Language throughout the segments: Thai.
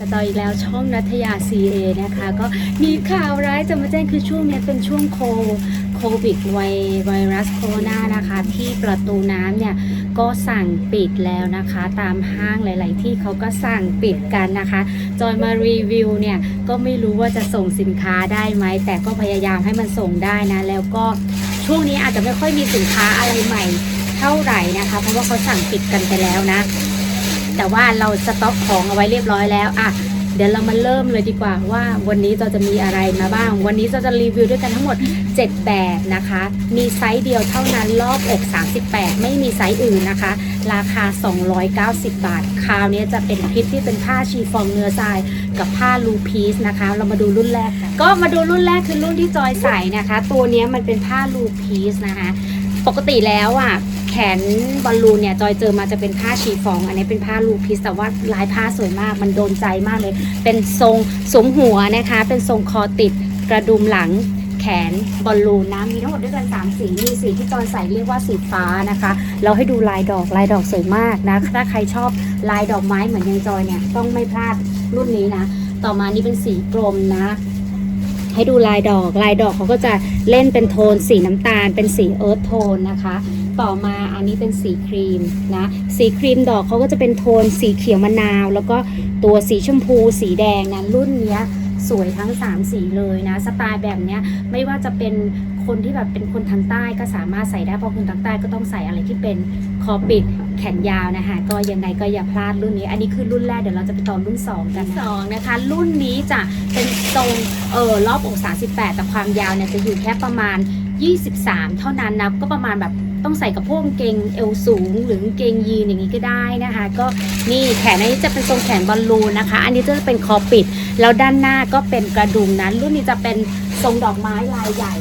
ต่ออีกแล้วช่องนัทยา CA นะคะ ก็มีข่าวร้ายจะมาแจ้งคือช่วงนี้เป็นช่วงโคโควิดไวไวรัสโคโรนานะคะ ที่ประตูน้ำเนี่ยก็สั่งปิดแล้วนะคะ ตามห้างหลาย ๆ ที่เขาก็สั่งปิดกันนะคะ จอยมารีวิวเนี่ย ก็ไม่รู้ว่าจะส่งสินค้าได้ไหม แต่ก็พยายามให้มันส่งได้นะ แล้วก็ช่วงนี้อาจจะไม่ค่อยมีสินค้าอะไรใหม่เท่าไหร่นะคะ เพราะว่าเขาสั่งปิดกันไปแล้วนะ แต่ว่าเราสต็อกของเอาไว้เรียบร้อยแล้วอะเดี๋ยวเรามาเริ่มเลยดีกว่าว่าวันนี้เราจะมีอะไรมาบ้าง วันนี้เราจะรีวิวด้วยกันทั้งหมด 7 แบบนะคะ มีไซส์เดียวเท่านั้นรอบอก 38 ไม่มีไซส์อื่นนะคะ ราคา 290 บาท คราวนี้จะเป็นคลิปที่เป็นผ้าชีฟองเนื้อทรายกับผ้าลูพีซนะคะ เรามาดูรุ่นแรก ก็มาดูรุ่นแรกคือรุ่นที่จอยใส่นะคะ ตัวนี้มันเป็นผ้าลูพีซนะคะ ปกติแล้วอะ แขนบอลลูนเนี่ยจอยเจอมาจะเป็นผ้าชีฟอง อันนี้เป็นผ้าลูพิสแต่ว่าลายผ้าสวยมาก มันโดนใจมากเลย เป็นทรงสมหัวนะคะ เป็นทรงคอติดกระดุมหลังแขนบอลลูนนะมีทั้งหมดด้วยกัน3สีมีสีที่จอยใส่เรียกว่าสีฟ้านะคะ เราให้ดูลายดอกลายดอกสวยมากนะถ้าใครชอบลายดอกไม้เหมือนอยังจอยเนี่ยต้องไม่พลาดรุ่นนี้นะ ต่อมานี่เป็นสีกรมนะ ให้ดูลายดอก ลายดอกเขาก็จะเล่นเป็นโทนสีน้ำตาล เป็นสีเอิร์ธโทนนะคะ ต่อมาอันนี้เป็นสีครีมนะ สีครีมดอกเขาก็จะเป็นโทนสีเขียวมะนาว แล้วก็ตัวสีชมพู สีแดงนะรุ่นเนี้ย สวยทั้ง 3 สีเลยนะ สไตล์แบบเนี้ยไม่ว่าจะเป็นคนที่แบบเป็นคนทางใต้ก็สามารถใส่ได้เพราะคนทางใต้ก็ต้องใส่อะไรที่เป็นคอปิดแขนยาวนะคะ ก็ยังไงก็อย่าพลาดรุ่นนี้ อันนี้คือรุ่นแรกเดี๋ยวเราจะไปต่อรุ่น 2 กันสองนะคะ รุ่นนี้จะเป็นทรงเออรอบอก38แต่ความยาวเนี่ยจะอยู่แค่ประมาณ 23 เท่านั้นนะก็ประมาณแบบ ต้องใส่กับพวกกางเกงเอวสูงหรือกางเกงยีนอย่างนี้ก็ได้นะคะ ก็นี่แขนอันนี้จะเป็นทรงแขนบอลลูนนะคะ อันนี้จะเป็นคอปิด แล้วด้านหน้าก็เป็นกระดุมนั้นรุ่นนี้จะเป็นทรงดอกไม้ลายใหญ่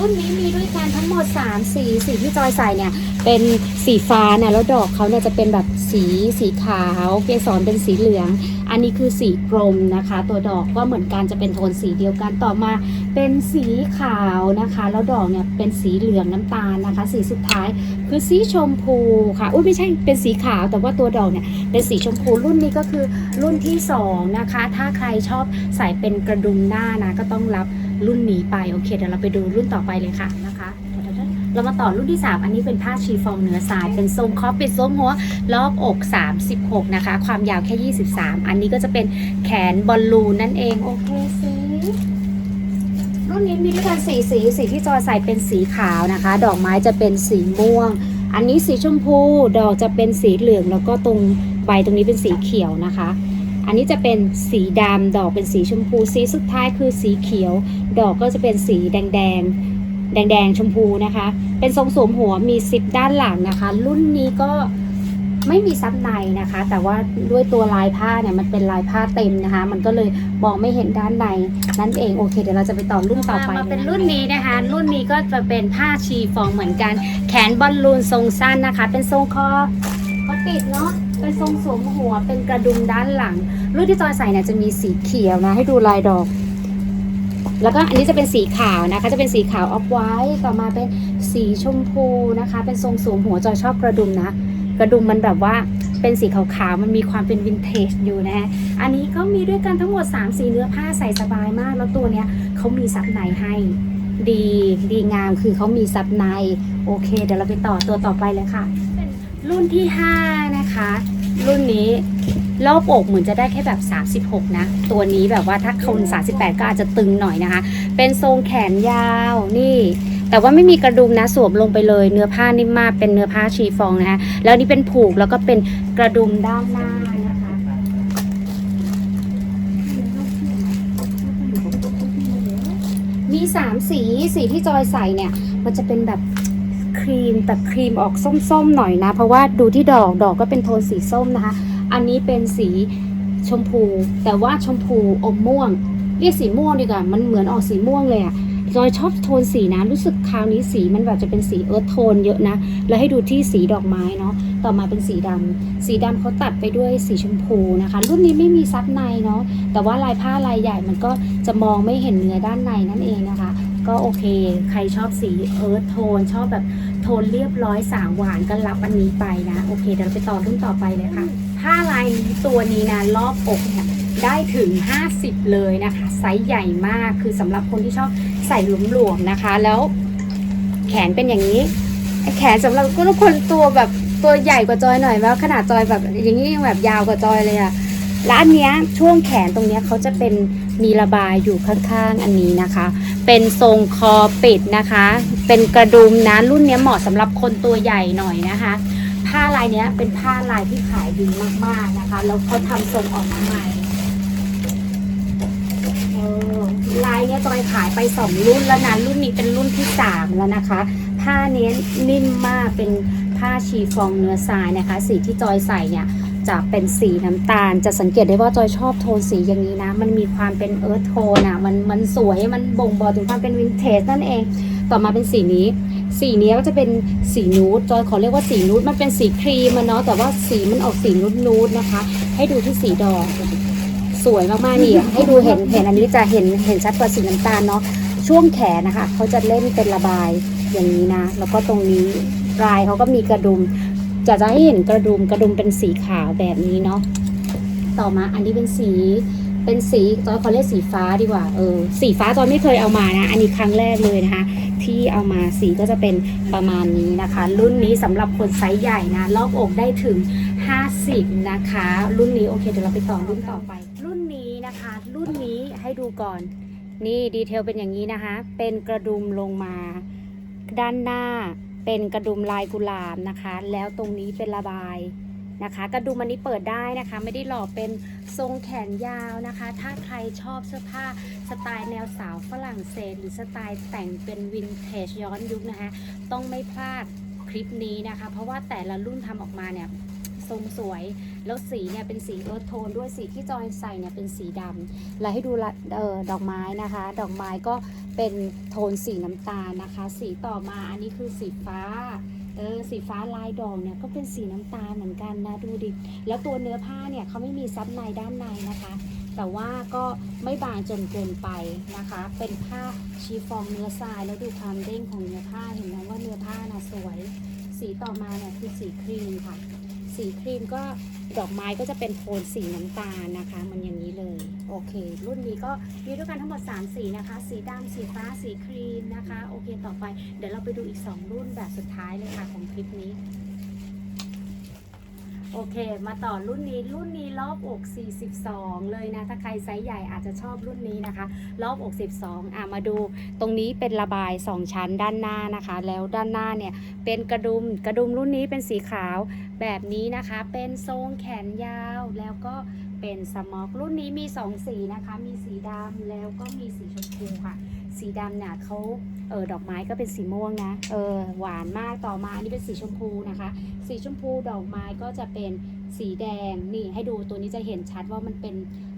รุ่นนี้มีด้วยกันทั้งหมด 3 สีสีที่จอยใส่เนี่ย เป็นสีฟ้านะแล้วดอกเขาเนี่ยจะเป็นแบบสีสีขาวเกสรเป็นสีเหลือง อันนี้คือสีกรมนะคะ ตัวดอกก็เหมือนกันจะเป็นโทนสีเดียวกันต่อมา เป็นสีขาวนะคะ แล้วดอกเนี่ยเป็นสีเหลืองน้ำตาลนะคะ สีสุดท้ายคือสีชมพูค่ะอุ้ยไม่ใช่เป็นสีขาว แต่ว่าตัวดอกเนี่ยเป็นสีชมพูรุ่นนี้ก็คือรุ่นที่สองนะคะถ้าใครชอบใส่เป็นกระดุมหน้านะก็ต้องรับ รุ่นนี้ไปโอเคเดี๋ยวเราไปดูรุ่นต่อไปเลยค่ะนะคะเรามาต่อรุ่นที่ 3 อันนี้เป็นผ้าชีฟองเนื้อทราย เป็นทรงคอปปิดทรงหัวรอบอก 36 นะคะ ความยาวแค่ 23 อันนี้ก็จะเป็นแขนบอลลูนนั่นเอง โอเคสิรุ่นนี้มีด้วยกันสีสีสีที่จอยใส่เป็นสีขาวนะคะ ดอกไม้จะเป็นสีม่วง อันนี้สีชมพู ดอกจะเป็นสีเหลืองแล้วก็ตรงใบตรงนี้เป็นสีเขียวนะคะ อันนี้จะเป็นสีดำดอกเป็นสีชมพู สีสุดท้ายคือสีเขียว ดอกก็จะเป็นสีแดงแดงๆแดงแดงๆชมพูนะคะ เป็นทรงสวมหัวมีซิปด้านหลังนะคะ รุ่นนี้ก็ไม่มีซับในนะคะ แต่ว่าด้วยตัวลายผ้าเนี่ยมันเป็นลายผ้าเต็มนะคะ มันก็เลยมองไม่เห็นด้านในนั่นเองโอเคเดี๋ยวเราจะไปต่อรุ่นต่อไปมาเป็นรุ่นนี้นะคะ รุ่นนี้ก็จะเป็นผ้าชีฟองเหมือนกัน แขนบอลลูนทรงสั้นนะคะ เป็นทรงคอก็ติดเนาะ เป็นทรงสวมหัวเป็นกระดุมด้านหลัง รุ่นที่จอยใส่เนี่ยจะมีสีเขียวนะ ให้ดูลายดอก แล้วก็อันนี้จะเป็นสีขาวนะคะ จะเป็นสีขาวออฟไวท์ต่อมาเป็นสีชมพูนะคะ เป็นทรงสวมหัวจอยชอบกระดุมนะ กระดุมมันแบบว่าเป็นสีขาวๆ มันมีความเป็นวินเทจอยู่นะ อันนี้ก็มีด้วยกันทั้งหมด 3 สีเนื้อผ้าใส่สบายมาก แล้วตัวเนี้ยเขามีซับในให้ดีดีงามคือเขามีซับใน โอเค เดี๋ยวเราไปต่อตัวต่อไปเลยค่ะ รุ่นที่ 5 นะคะ รุ่นนี้รอบอกเหมือนจะได้แค่แบบ 36 นะ ตัวนี้แบบว่าถ้าคน38 ก็อาจจะตึงหน่อยนะคะ เป็นทรงแขนยาวนี่ แต่ว่าไม่มีกระดุมนะสวมลงไปเลย เนื้อผ้านิ่มมากเป็นเนื้อผ้าชีฟองนะคะ แล้วนี่เป็นผูกแล้วก็เป็นกระดุมด้านหน้านะคะมี 3 สีสีที่จอยใส่เนี่ย มันจะเป็นแบบ ครีมแต่ครีมออกส้มๆหน่อยนะ เพราะว่าดูที่ดอกดอกก็เป็นโทนสีส้มนะคะ อันนี้เป็นสีชมพู แต่ว่าชมพูอมม่วง เรียกสีม่วงดีกว่ามันเหมือนออกสีม่วงเลยอะจอยชอบโทนสีนะรู้สึกคราวนี้สีมันแบบจะเป็นสีเอิร์ธโทนเยอะนะ แล้วให้ดูที่สีดอกไม้เนาะต่อมาเป็นสีดำสีดำเขาตัดไปด้วยสีชมพูนะคะ รุ่นนี้ไม่มีซับในเนาะแต่ว่าลายผ้าลายใหญ่มันก็จะมองไม่เห็นเนื้อด้านในนั่นเองนะคะ ก็โอเค ใครชอบสีเอิร์ธโทน ชอบแบบโทนเรียบร้อยสาวหวานก็รับอันนี้ไปนะ โอเค เดี๋ยวเราไปต่อรุ่นต่อไปเลยค่ะ ผ้าลายนี้ตัวนี้นะรอบอกเนี่ยได้ถึง 50 เลยนะคะ ไซส์ใหญ่มากคือสำหรับคนที่ชอบใส่หลวมๆนะคะ แล้วแขนเป็นอย่างนี้แขนสำหรับทุกคนตัวแบบตัวใหญ่กว่าจอยหน่อยแล้วขนาดจอยแบบอย่างนี้ยังแบบยาวกว่าจอยเลยอะแล้วอันเนี้ยช่วงแขนตรงเนี้ยเขาจะเป็น มีระบายอยู่ข้างๆอันนี้นะคะ เป็นทรงคอปิดนะคะ เป็นกระดุมนะรุ่นเนี้ยเหมาะสำหรับคนตัวใหญ่หน่อยนะคะ ผ้าลายเนี้ยเป็นผ้าลายที่ขายดีมากๆนะคะ แล้วเขาทำทรงออกมาใหม่ลายเนี้ยจอยขายไปสองรุ่นแล้วนะรุ่นนี้เป็นรุ่นที่สามแล้วนะคะ ผ้าเนี้ยนิ่มมากเป็นผ้าชีฟองเนื้อทรายนะคะ สีที่จอยใส่เนี่ย จะเป็นสีน้ำตาล จะสังเกตได้ว่าจอยชอบโทนสีอย่างนี้นะ มันมีความเป็นเอิร์ธโทนอะ มันมันสวย มันบ่งบอกถึงความเป็นวินเทจนั่นเอง ต่อมาเป็นสีนี้ สีนี้ก็จะเป็นสีนูดจอยขอเรียกว่าสีนูดมันเป็นสีครีมอะเนาะ แต่ว่าสีมันออกสีนูดนูดนะคะ ให้ดูที่สีดอก สวยมากๆนี่ให้ดูเห็นเห็นอันนี้จะเห็นเห็นชัดกว่าสีน้ำตาลเนาะ ช่วงแขนนะคะเขาจะเล่นเป็นระบายอย่างนี้นะ แล้วก็ตรงนี้ปลายเขาก็มีกระดุม จะจะให้เห็นกระดุมกระดุมเป็นสีขาวแบบนี้เนาะต่อมาอันนี้เป็นสีเป็นสีจอยขอเรียกสีฟ้าดีกว่าเออสีฟ้าจอยไม่เคยเอามานะ อันนี้ครั้งแรกเลยนะคะ ที่เอามาสีก็จะเป็นประมาณนี้นะคะ รุ่นนี้สำหรับคนไซส์ใหญ่นะรอบอกได้ถึง 50 นะคะ รุ่นนี้โอเคเดี๋ยวเราไปต่อรุ่นต่อไป รุ่นนี้นะคะ รุ่นนี้ให้ดูก่อน นี่ดีเทลเป็นอย่างนี้นะคะ เป็นกระดุมลงมาด้านหน้า เป็นกระดุมลายกุหลาบนะคะ แล้วตรงนี้เป็นระบายนะคะ กระดุมอันนี้เปิดได้นะคะ ไม่ได้หล่อเป็นทรงแขนยาวนะคะ ถ้าใครชอบเสื้อผ้าสไตล์แนวสาวฝรั่งเศส หรือสไตล์แต่งเป็นวินเทจย้อนยุคนะคะ ต้องไม่พลาดคลิปนี้นะคะ เพราะว่าแต่ละรุ่นทำออกมาเนี่ย ทรงสวย แล้วสีเนี่ยเป็นสีเอิร์ธโทนด้วยสีที่จอยใส่เนี่ยเป็นสีดำและให้ดูละเออดอกไม้นะคะ ดอกไม้ก็เป็นโทนสีน้ำตาลนะคะ สีต่อมาอันนี้คือสีฟ้าเออสีฟ้าลายดอกเนี่ยก็เป็นสีน้ำตาลเหมือนกันนะดูดิ แล้วตัวเนื้อผ้าเนี่ยเขาไม่มีซับในด้านในนะคะ แต่ว่าก็ไม่บางจนเกินไปนะคะ เป็นผ้าชีฟองเนื้อทรายแล้วดูความเด้งของเนื้อผ้าเห็นไหมว่าเนื้อผ้านะสวย สีต่อมาเนี่ยคือสีครีมค่ะ สีครีมก็ดอกไม้ก็จะเป็นโทนสีน้ำตาลนะคะ มันอย่างนี้เลย โอเค รุ่นนี้ก็มีด้วยกันทั้งหมด 3 สีนะคะ สีดำสีฟ้าสีครีมนะคะ โอเค ต่อไปเดี๋ยวเราไปดูอีก 2 รุ่นแบบสุดท้ายเลยค่ะของคลิปนี้ โอเค มาต่อรุ่นนี้รุ่นนี้รอบอก 42 เลยนะ ถ้าใครไซส์ใหญ่อาจจะชอบรุ่นนี้นะคะ รอบอก 12 อะมาดูตรงนี้เป็นระบาย 2 ชั้นด้านหน้านะคะ แล้วด้านหน้าเนี่ยเป็นกระดุมกระดุมรุ่นนี้เป็นสีขาวแบบนี้นะคะ เป็นทรงแขนยาวแล้วก็เป็นสมอกรุ่นนี้มี 2 สีนะคะ มีสีดำแล้วก็มีสีชมพูค่ะ สีดำเนี่ยเขาเออดอกไม้ก็เป็นสีม่วงนะเออหวานมากต่อมาอันนี้เป็นสีชมพูนะคะ สีชมพูดอกไม้ก็จะเป็นสีแดงนี่ให้ดูตัวนี้จะเห็นชัดว่ามันเป็น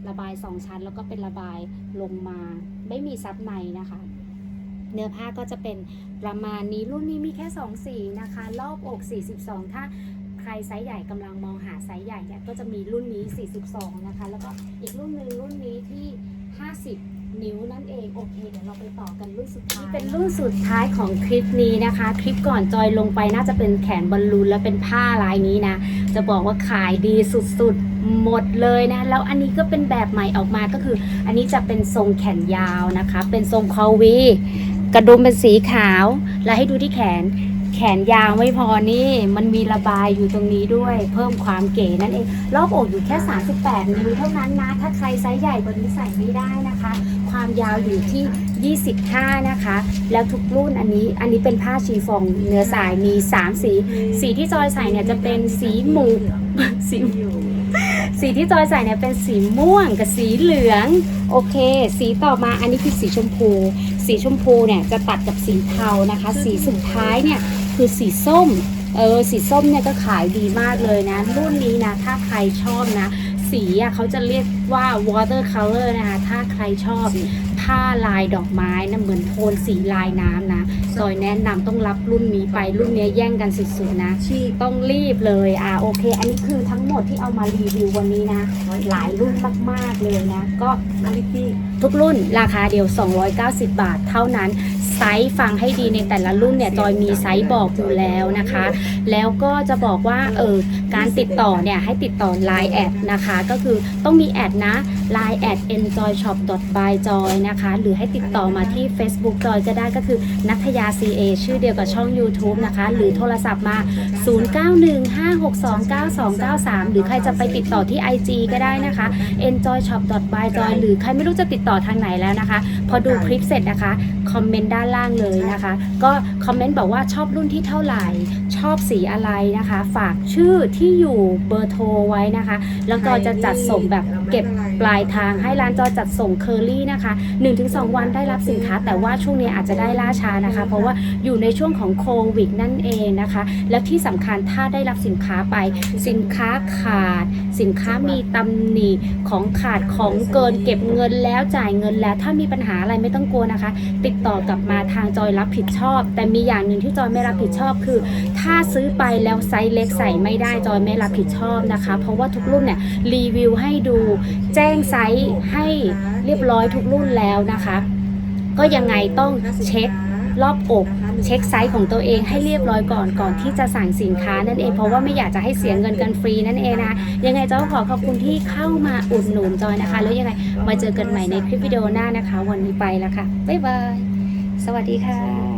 ระบายสองชั้น แล้วก็เป็นระบายลงมาไม่มีซับในนะคะ เนื้อผ้าก็จะเป็นประมาณนี้รุ่นนี้มีแค่2สีนะคะ รอบอก 42 ถ้าใครไซส์ใหญ่กำลังมองหาไซส์ใหญ่เนี่ยก็จะมีรุ่นนี้ 42 นะคะ แล้วก็อีกรุ่นหนึ่งรุ่นนี้ที่ 50 นิ้วนั่นเองโอเคเดี๋ยวเราไปต่อกันรุ่นสุดท้ายเป็นรุ่นสุดท้ายของคลิปนี้นะคะ คลิปก่อนจอยลงไปน่าจะเป็นแขนบอลลูนและเป็นผ้าลายนี้นะ จะบอกว่าขายดีสุดๆหมดเลยนะ แล้วอันนี้ก็เป็นแบบใหม่ออกมาก็คือ อันนี้จะเป็นทรงแขนยาวนะคะ เป็นทรงคอวีกระดุมเป็นสีขาว และให้ดูที่แขนแขนยาวไม่พอนี่ มันมีระบายอยู่ตรงนี้ด้วย เพิ่มความเก๋นั่นเองรอบอกอยู่แค่ 38นิ้วเท่านั้นนะ ถ้าใครไซส์ใหญ่กว่านี้ใส่ไม่ได้นะคะ ความยาวอยู่ที่ 25 นะคะ แล้วทุกรุ่นอันนี้อันนี้เป็นผ้าชีฟองเนื้อสายมี 3 สี สีที่จอยใส่เนี่ยจะเป็นสีหมูสีสีที่จอยใส่เนี่ยเป็นสีม่วงกับสีเหลือง โอเค สีต่อมาอันนี้คือสีชมพู สีชมพูเนี่ยจะตัดกับสีเทานะคะ สีสุดท้ายเนี่ยคือสีส้มเออสีส้มเนี่ยก็ขายดีมากเลยนะ รุ่นนี้นะ ถ้าใครชอบนะ สีอะเขาจะเรียกว่า water color นะคะถ้าใครชอบผผ้าลายดอกไม้นะเหมือนโทนสีลายน้ำนะจอยแนะนำต้องรับรุ่นนี้ไปรุ่นเนี้ยแย่งกันสุดๆนะชีกต้องรีบเลยอ่าโอเค อันนี้คือทั้งหมดที่เอามารีวิววันนี้นะ หลายรุ่นมากๆเลยนะ ก็นาฬิกา ทุกรุ่นราคาเดียว 290 บาท เท่านั้นไซส์ฟังให้ดีในแต่ละรุ่นเนี่ยจอยมีไซส์บอกอยู่แล้วนะคะ แล้วก็จะบอกว่าเออการติดต่อเนี่ยให้ติดต่อ Line แอดนะคะ ก็คือต้องมีแอดนะ Line แอด enjoyshop by joy นะคะ หรือให้ติดต่อมาที่ Facebook จอยก็ได้ก็คือนัทยา CA ชื่อเดียวกับช่อง YouTube นะคะ หรือโทรศัพท์มา 0915629293 หรือใครจะไปติดต่อที่ IG ก็ได้นะคะ enjoyshop by joy หรือใครไม่รู้จะติดต่อทางไหนแล้วนะคะ พอดูคลิปเสร็จนะคะคอมเมนต์ด้านล่างเลยนะคะ ก็คอมเมนต์บอกว่าชอบรุ่นที่เท่าไหร่ ชอบสีอะไรนะคะ ฝากชื่อที่อยู่เบอร์โทรไว้นะคะ แล้วก็จะจัดส่งแบบเก็บปลายทางให้ร้านจอจัดส่งเคอรี่นะคะ1-2 วันได้รับสินค้า แต่ว่าช่วงนี้อาจจะได้ล่าช้านะคะ เพราะว่าอยู่ในช่วงของโควิดนั่นเองนะคะ แล้วที่สำคัญถ้าได้รับสินค้าไป สินค้าขาด สินค้ามีตำหนิของขาดของเกินเก็บเงินแล้วจ่ายเงินแล้วถ้ามีปัญหาอะไรไม่ต้องกลัวนะคะ ติดต่อกลับมาทางจอยรับผิดชอบ แต่มีอย่างหนึ่งที่จอยไม่รับผิดชอบคือ ถ้าซื้อไปแล้วไซส์เล็กใส่ไม่ได้จอยไม่รับผิดชอบนะคะ เพราะว่าทุกรุ่นเนี่ยรีวิวให้ดูแจ้งไซส์ให้เรียบร้อยทุกรุ่นแล้วนะคะ ก็ยังไงต้องเช็ค รอบอก เช็คไซส์ของตัวเองให้เรียบร้อยก่อนก่อนที่จะสั่งสินค้านั่นเองเพราะว่าไม่อยากจะให้เสียเงินกันฟรีนั่นเองนะคะยังไงเจ้าขอขอบคุณที่เข้ามาอุดหนุนจอยนะคะ แล้วยังไงมาเจอกันใหม่ในคลิปวิดีโอหน้านะคะ วันนี้ไปแล้วค่ะบ๊ายบายสวัสดีค่ะ